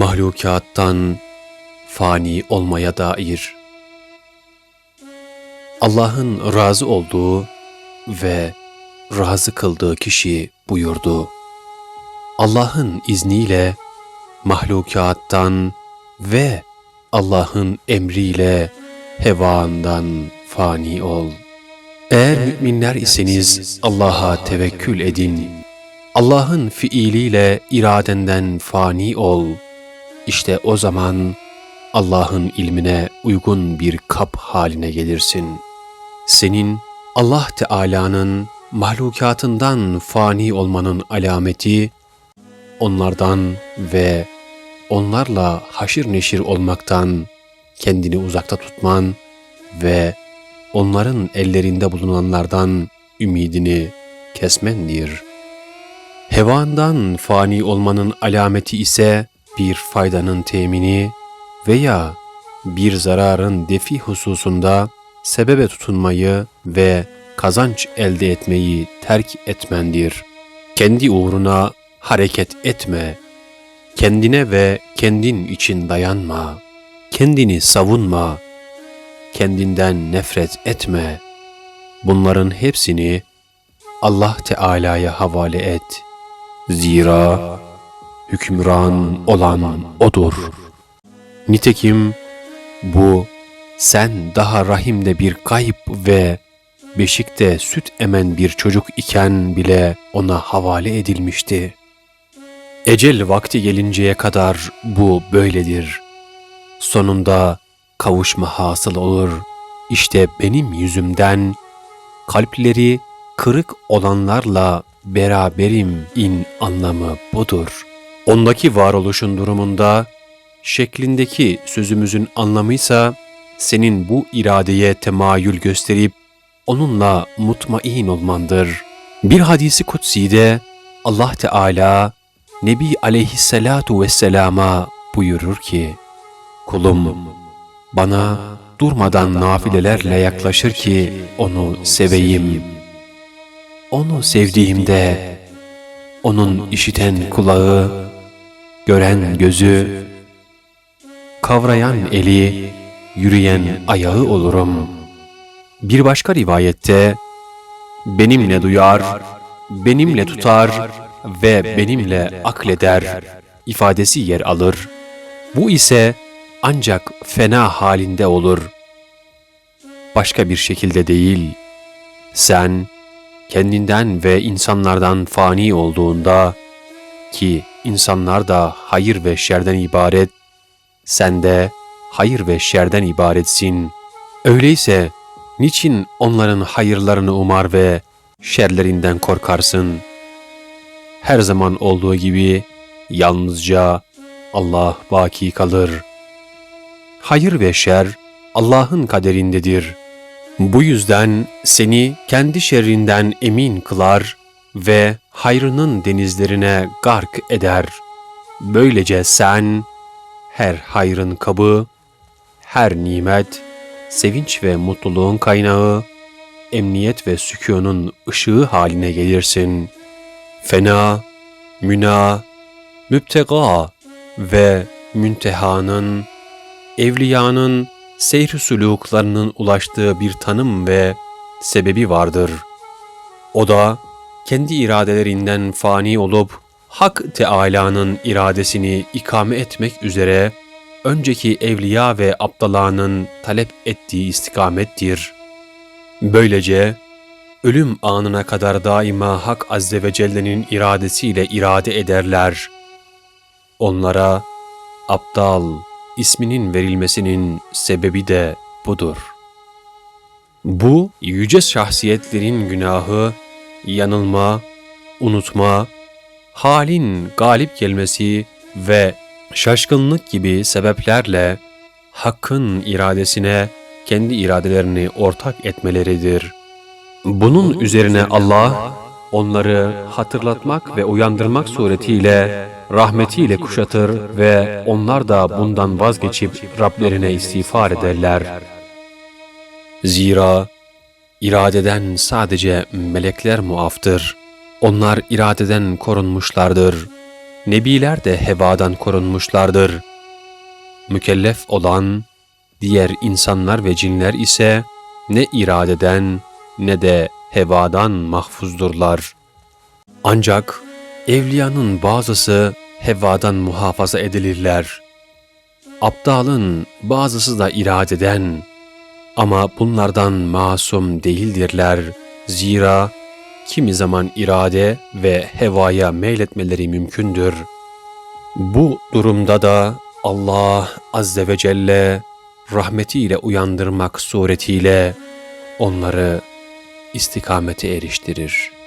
mahlukattan fani olmaya dair Allah'ın razı olduğu ve razı kıldığı kişi buyurdu. Allah'ın izniyle mahlukattan ve Allah'ın emriyle hevaından fani ol. Eğer müminler iseniz Allah'a tevekkül edin. Allah'ın fiiliyle iradenden fani ol. İşte o zaman Allah'ın ilmine uygun bir kap haline gelirsin. Senin Allah Teala'nın mahlukatından fani olmanın alameti, onlardan ve onlarla haşir neşir olmaktan kendini uzakta tutman ve onların ellerinde bulunanlardan ümidini kesmendir. Hevandan fani olmanın alameti ise bir faydanın temini veya bir zararın defi hususunda sebebe tutunmayı ve kazanç elde etmeyi terk etmendir. Kendi uğruna hareket etme. Kendine ve kendin için dayanma. Kendini savunma. Kendinden nefret etme. Bunların hepsini Allah Teala'ya havale et. Zira hükümran olan O'dur. Nitekim bu sen daha rahimde bir kayıp ve beşikte süt emen bir çocuk iken bile ona havale edilmişti. Ecel vakti gelinceye kadar bu böyledir. Sonunda kavuşma hasıl olur. İşte benim yüzümden kalpleri kırık olanlarla beraberim in anlamı budur. Ondaki varoluşun durumunda şeklindeki sözümüzün anlamıysa senin bu iradeye temayül gösterip onunla mutmain olmandır. Bir hadisi kutsi'de Allah Teala Nebi aleyhissalatu vesselama buyurur ki, Kulum bana durmadan nafilelerle yaklaşır ki onu seveyim. Onu sevdiğimde onun işiten kulağı, gören gözü, kavrayan eli, yürüyen ayağı olurum. Bir başka rivayette, benimle duyar, benimle tutar ve benimle akleder ifadesi yer alır. Bu ise ancak fena halinde olur. Başka bir şekilde değil. Sen kendinden ve insanlardan fani olduğunda ki insanlar da hayır ve şerden ibaret, sen de hayır ve şerden ibaretsin. Öyleyse niçin onların hayırlarını umar ve şerlerinden korkarsın? Her zaman olduğu gibi yalnızca Allah baki kalır. Hayır ve şer Allah'ın kaderindedir. Bu yüzden seni kendi şerrinden emin kılar ve hayrının denizlerine gark eder. Böylece sen her hayrın kabı, her nimet, sevinç ve mutluluğun kaynağı, emniyet ve sükunun ışığı haline gelirsin. Fena, müna, müptega ve müntehanın, evliyanın seyr suluklarının ulaştığı bir tanım ve sebebi vardır. O da kendi iradelerinden fani olup Hak Teâlâ'nın iradesini ikame etmek üzere önceki evliya ve aptalanın talep ettiği istikamettir. Böylece ölüm anına kadar daima Hak Azze ve Celle'nin iradesiyle irade ederler. Onlara aptal isminin verilmesinin sebebi de budur. Bu yüce şahsiyetlerin günahı, yanılma, unutma, halin galip gelmesi ve şaşkınlık gibi sebeplerle Hakk'ın iradesine kendi iradelerini ortak etmeleridir. Bunun üzerine Allah onları hatırlatmak ve uyandırmak suretiyle rahmetiyle kuşatır ve onlar da bundan vazgeçip Rablerine istiğfar ederler. Zira iradeden sadece melekler muaftır. Onlar iradeden korunmuşlardır. Nebiler de hevadan korunmuşlardır. Mükellef olan diğer insanlar ve cinler ise ne iradeden ne de hevadan mahfuzdurlar. Ancak evliyanın bazısı hevadan muhafaza edilirler. Aptalın bazısı da iradeden ama bunlardan masum değildirler. Zira kimi zaman irade ve hevaya meyletmeleri mümkündür. Bu durumda da Allah Azze ve Celle rahmetiyle uyandırmak suretiyle onları istikamete eriştirir.''